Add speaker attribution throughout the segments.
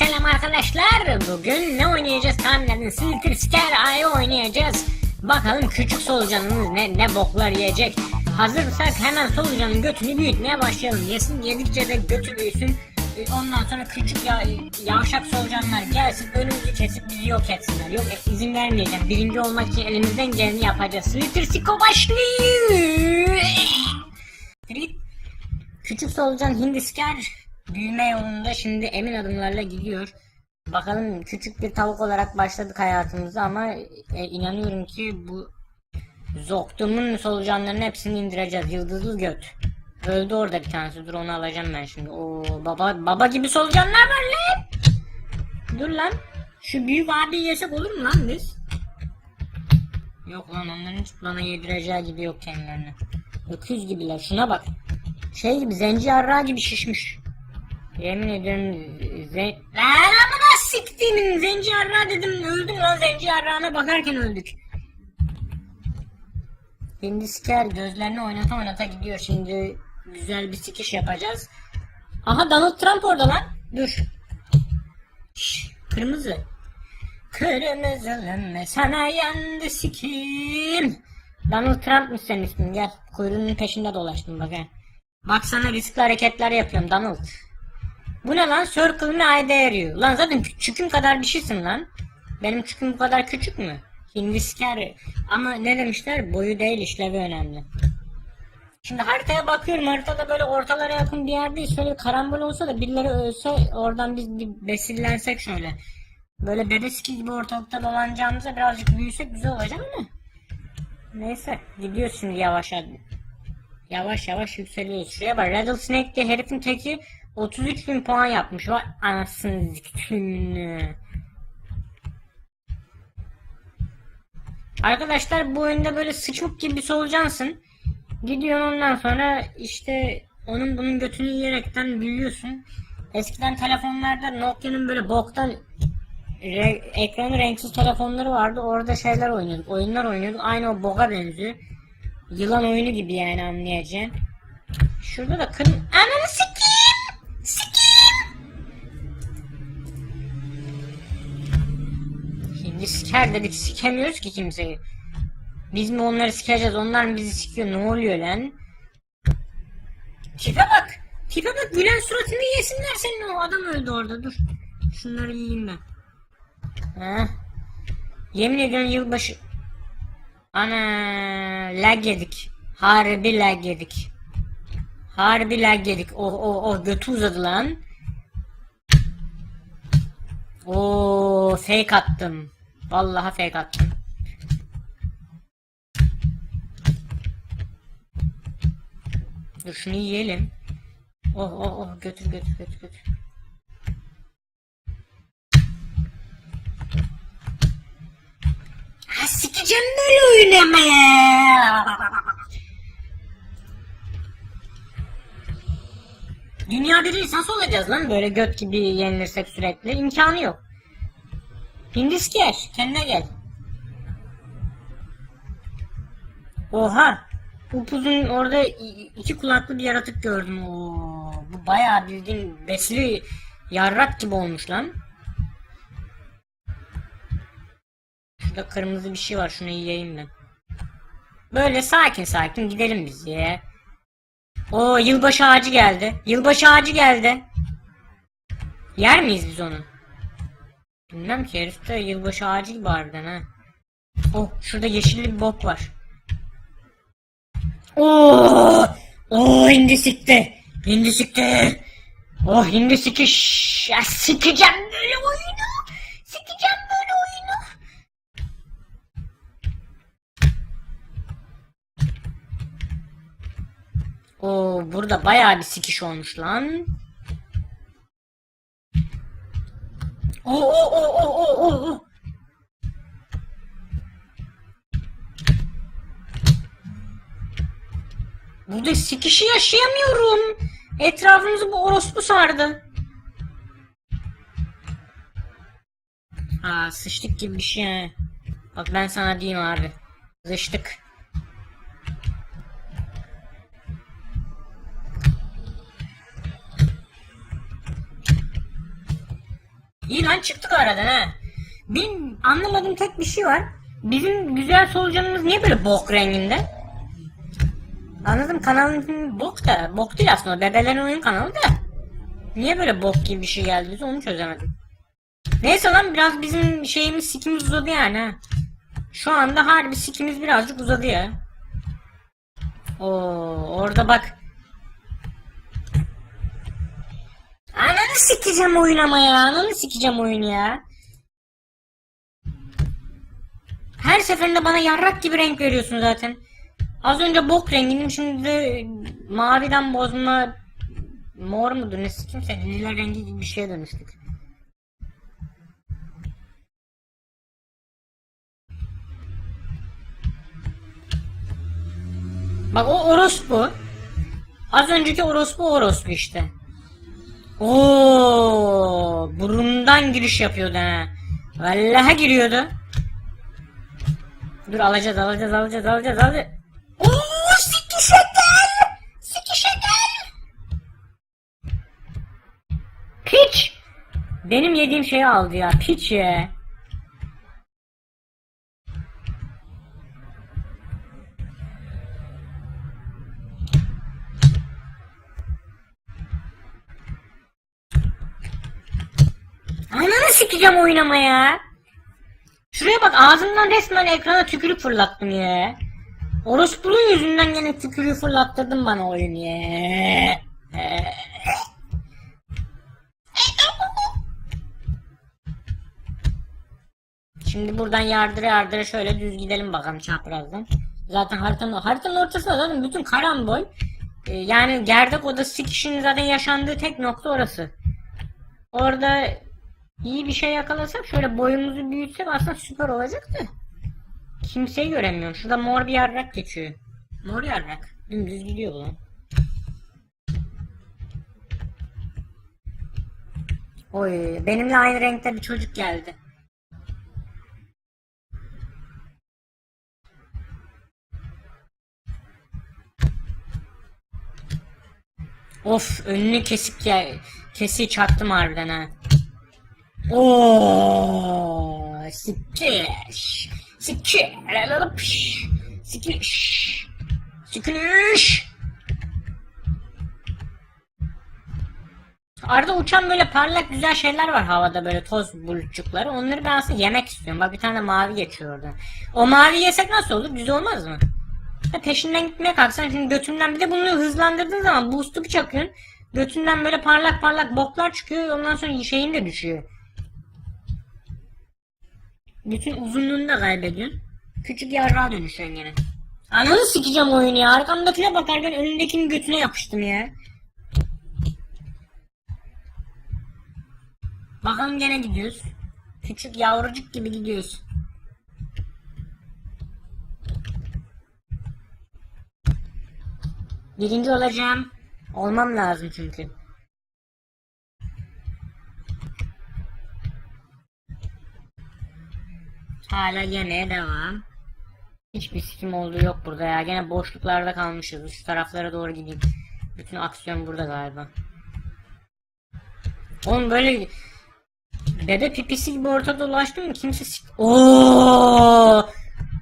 Speaker 1: Selam arkadaşlar. Bugün ne oynayacağız tahmin edin. Slither Scare Ay'ı oynayacağız. Bakalım küçük solucanımız ne, ne boklar yiyecek. Hazırsak hemen solucanın götünü büyütmeye başlayalım. Yesin yedikçe de götü büyüsün. E, Ondan sonra küçük ya, yavşak solucanlar gelsin önümüzü kesip bizi yok etsinler. Yok e, izin vermeyeceğim. Birinci olmak için elimizden geleni yapacağız. Slither Siko başlıyor. Küçük solucan Hindiskar büyüme yolunda şimdi emin adımlarla gidiyor. Bakalım küçük bir tavuk olarak başladık hayatımıza ama e, inanıyorum ki bu Zoktum'un solucanlarının hepsini indireceğiz. Yıldızlı göt. Öldü orada bir tanesi. Dur onu alacağım ben şimdi. Oo baba baba gibi solucanlar var lan. Dur lan. Şu büyük abi yesek olur mu lan biz? Yok lan onların hiç bana yedireceği gibi yok kendilerine. Öküz gibiler. Şuna bak. Şey gibi zenci yarrağı gibi şişmiş. Yemin ederim zen... Lan amına siktiğimin zenci yarrağı dedim öldüm lan zenci yarrağına bakarken öldük. Hindi siker gözlerini oynata oynata gidiyor şimdi güzel bir sikiş yapacağız. Aha Donald Trump orada lan. Dur. Şş, kırmızı. Kırmızı sana yandı sikim. Donald Trump mı senin ismin gel. Kuyruğunun peşinde dolaştım bak ha. Bak sana riskli hareketler yapıyorum Donald. Bu ne lan? Circle mi ayda yarıyor? Lan zaten küçüküm kadar bir şeysin lan. Benim çüküm bu kadar küçük mü? Hindiskar. Ama ne demişler? Boyu değil işlevi önemli. Şimdi haritaya bakıyorum. Haritada böyle ortalara yakın bir yerdeyiz. Şöyle karambol olsa da birileri ölse oradan biz bir besillensek şöyle. Böyle bebeski gibi ortalıkta dolanacağımıza birazcık büyüsek güzel olacak ama. Neyse gidiyoruz şimdi yavaş. Yavaş yavaş yükseliyoruz. Şuraya bak Rattlesnake diye herifin teki 33 bin puan yapmış. Vay anasını ziktümünü. Arkadaşlar bu oyunda böyle sıçmık gibi bir solucansın. Gidiyorsun ondan sonra işte onun bunun götünü yiyerekten büyüyorsun. Eskiden telefonlarda Nokia'nın böyle boktan re- ekranı renksiz telefonları vardı. Orada şeyler oynuyorduk. Oyunlar oynuyorduk. Aynı o boka benziyor. Yılan oyunu gibi yani anlayacaksın. Şurada da kırm... Ananı sikeyim! Siker dedik sikemiyoruz ki kimseyi. Biz mi onları sikeceğiz onlar mı bizi sikiyor ne oluyor lan? Tipe bak! Tipe bak gülen suratını yesinler senin o adam öldü orada dur. Şunları yiyeyim ben. Heh. Yemin ediyorum yılbaşı... Ana lag yedik. Harbi lag yedik. Harbi lag yedik. Oh oh oh götü uzadı lan. Oo fake attım. Vallahi fake attım. Dur şunu yiyelim. Oh oh oh götür götür götür götür. Ha sikeceğim böyle oynamaya. Dünya birincisi olacağız lan böyle göt gibi yenilirsek sürekli? İmkanı yok. Hindisker kendine gel. Oha. Upuzun orada iki kulaklı bir yaratık gördüm. Oo, bu bayağı bildiğin besli yarrak gibi olmuş lan. Şurada kırmızı bir şey var. Şunu yiyeyim ben. Böyle sakin sakin gidelim biz ya. O yılbaşı ağacı geldi. Yılbaşı ağacı geldi. Yer miyiz biz onu? Bilmem ki herif yılbaşı gibi harbiden ha. Oh şurada yeşilli bir bok var. Oo! Oo hindi sikti. Hindi sikti. Oh hindi sikiş. Ya sikeceğim böyle oyunu. Sikeceğim böyle oyunu. Oo burada bayağı bir sikiş olmuş lan. Oo oo oo oo oo oo, oo. Burada sikişi yaşayamıyorum. Etrafımızı bu orospu sardı. Aa sıçtık gibi bir şey. ha. Bak ben sana diyeyim abi. Sıçtık. İyi lan çıktık aradan ha. Benim anlamadığım tek bir şey var. Bizim güzel solucanımız niye böyle bok renginde? Anladım kanalın bok da. Bok değil aslında bebelerin oyun kanalı da. Niye böyle bok gibi bir şey geldi bize onu çözemedim. Neyse lan biraz bizim şeyimiz sikimiz uzadı yani ha. Şu anda harbi sikimiz birazcık uzadı ya. Oo orada bak. Ananı sikeceğim oyun ama ya. Ananı sikeceğim oyunu ya. Her seferinde bana yarrak gibi renk veriyorsun zaten. Az önce bok rengiydim şimdi de maviden bozma mor mudur ne sikimse lila rengi gibi bir şeye dönüştük. Bak o orospu. Az önceki orospu orospu işte. Oo, burundan giriş yapıyordu ha. Vallahi giriyordu. Dur alacağız alacağız alacağız alacağız alacağız. Oo sikişe gel. Sikişe gel. Piç. Benim yediğim şeyi aldı ya piç ya. Sikeceğim oynama ya. Şuraya bak ağzımdan resmen ekrana tükürük fırlattım ya. Orospunun yüzünden gene tükürüğü fırlattırdın bana oyun ya. Şimdi buradan yardıra yardıra şöyle düz gidelim bakalım çaprazdan. Zaten haritanın, haritanın ortasında zaten bütün karambol. Ee, yani gerdek odası kişinin zaten yaşandığı tek nokta orası. Orada iyi bir şey yakalasak şöyle boyumuzu büyütsek aslında süper olacak da. Kimseyi göremiyorum. Şurada mor bir yarrak geçiyor. Mor yarrak. Dümdüz gidiyor bu. Oy benimle aynı renkte bir çocuk geldi. Of önünü kesik ya kesi çaktım harbiden ha. Oo, sikiş. Sikiş. Sikiş. Sikiş. Arada uçan böyle parlak güzel şeyler var havada böyle toz bulutçukları. Onları ben aslında yemek istiyorum. Bak bir tane mavi geçiyor oradan. O mavi yesek nasıl olur? Güzel olmaz mı? Ya peşinden gitmeye kalksan şimdi götünden bir de bunu hızlandırdığın zaman boost'u çakıyorsun. Götünden böyle parlak parlak boklar çıkıyor. Ondan sonra şeyin de düşüyor. Bütün uzunluğunu da kaybediyorsun. Küçük yarrağa dönüşüyorsun gene. Ananı sikeceğim oyunu ya. Arkamdakine bakarken önündekinin götüne yapıştım ya. Bakalım gene gidiyoruz. Küçük yavrucuk gibi gidiyoruz. Birinci olacağım. Olmam lazım çünkü. Hala yemeye devam. Hiçbir sikim olduğu yok burada ya. Gene boşluklarda kalmışız. Şu taraflara doğru gideyim. Bütün aksiyon burada galiba. Oğlum böyle bebe pipisi gibi ortada dolaştım mı kimse sik... Oo!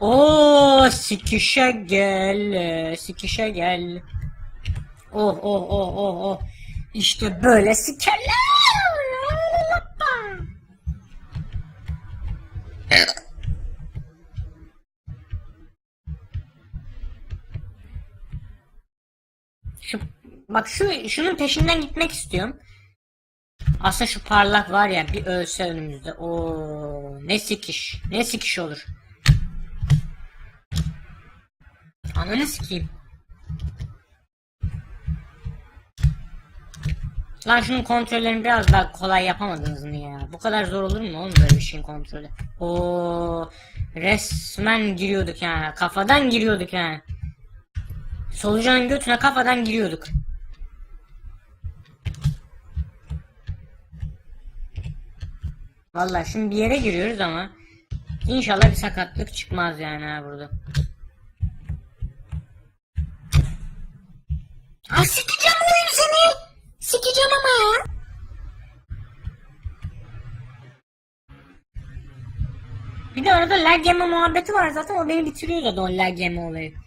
Speaker 1: Oo! Sikişe gel. Sikişe gel. Oh oh oh oh oh. İşte böyle sikerler. Şu bak şu şunun peşinden gitmek istiyorum. Aslında şu parlak var ya bir ölse önümüzde. O ne sikiş. Ne sikiş olur. Ananı sikeyim. Lan şunun kontrollerini biraz daha kolay yapamadınız mı ya? Bu kadar zor olur mu oğlum böyle bir şeyin kontrolü? O resmen giriyorduk ya. Kafadan giriyorduk ya. Solucanın götüne kafadan giriyorduk. Vallahi şimdi bir yere giriyoruz ama inşallah bir sakatlık çıkmaz yani ha burada. Ha sikeceğim oyunu seni. Sikeceğim ama ya. Bir de arada lag yeme muhabbeti var zaten o beni bitiriyor zaten o lag yeme olayı.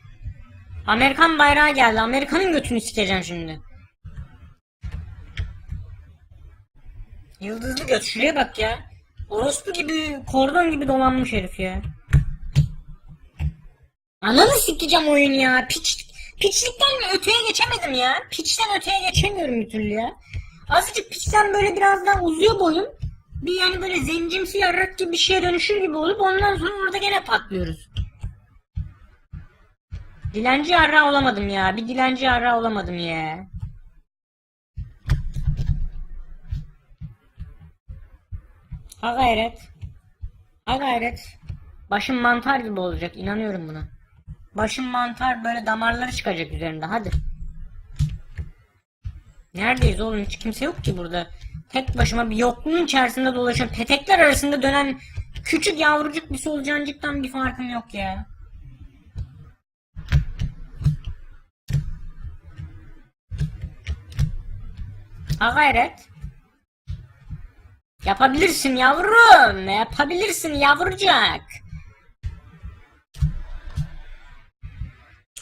Speaker 1: Amerikan bayrağı geldi. Amerika'nın götünü sikeceğim şimdi. Yıldızlı göt şuraya bak ya. Orospu gibi kordon gibi dolanmış herif ya. Ananı sikeceğim oyun ya. Piç, piçlikten öteye geçemedim ya. Piçten öteye geçemiyorum bir türlü ya. Azıcık piçten böyle biraz daha uzuyor boyum. Bir yani böyle zencimsi yarrak gibi bir şeye dönüşür gibi olup ondan sonra orada gene patlıyoruz. Dilenci yarra olamadım ya. Bir dilenci yarra olamadım ya. Ha gayret. Ha gayret. Başım mantar gibi olacak. inanıyorum buna. Başım mantar böyle damarları çıkacak üzerinde. Hadi. Neredeyiz oğlum? Hiç kimse yok ki burada. Tek başıma bir yokluğun içerisinde dolaşan petekler arasında dönen küçük yavrucuk bir solucancıktan bir farkım yok ya. Ha gayret. Yapabilirsin yavrum. Yapabilirsin yavrucak.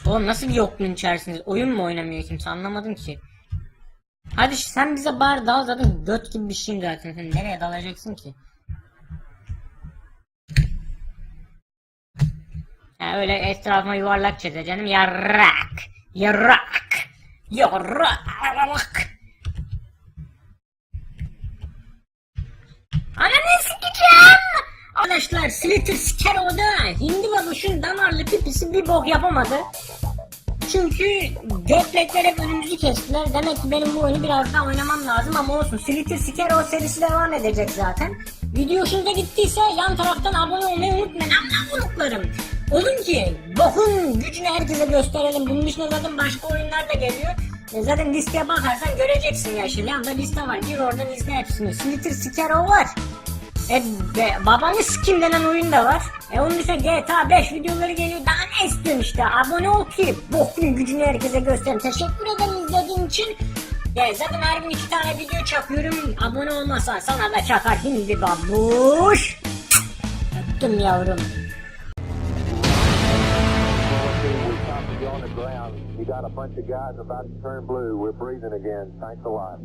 Speaker 1: Oğlum nasıl bir yokluğun içerisinde? Oyun mu oynamıyor kimse anlamadım ki. Hadi sen bize bari dal zaten göt gibi bir şeyim zaten. Sen nereye dalacaksın ki? Ha öyle etrafıma yuvarlak çize canım. Yarrak. Yarrak. Yarrak. Ananı sikeceğim. Arkadaşlar Slitter Scarrow'da Hindi babuşun damarlı pipisi bir bok yapamadı. Çünkü götlekler hep önümüzü kestiler. Demek ki benim bu oyunu biraz daha oynamam lazım ama olsun. Slitter Scarrow serisi devam edecek zaten. Video hoşunuza gittiyse yan taraftan abone olmayı unutmayın. Amına unutlarım. Olun ki bokun gücünü herkese gösterelim. Bunun dışında zaten başka oyunlar da geliyor. E zaten listeye bakarsan göreceksin ya şimdi. Yanda liste var. Gir oradan izle hepsini. Slitter Scarrow var. E be, babanı sikim denen oyun da var. E onun dışında GTA 5 videoları geliyor. Daha ne istiyorsun işte? Abone ol ki bokun gücünü herkese göstereyim. Teşekkür ederim izlediğin için. Ya zaten her gün iki tane video çakıyorum. Abone olmasan sana da çakar hindi babuş. Öptüm yavrum.
Speaker 2: You got a bunch of guys about to turn blue. We're breathing again. Thanks a lot.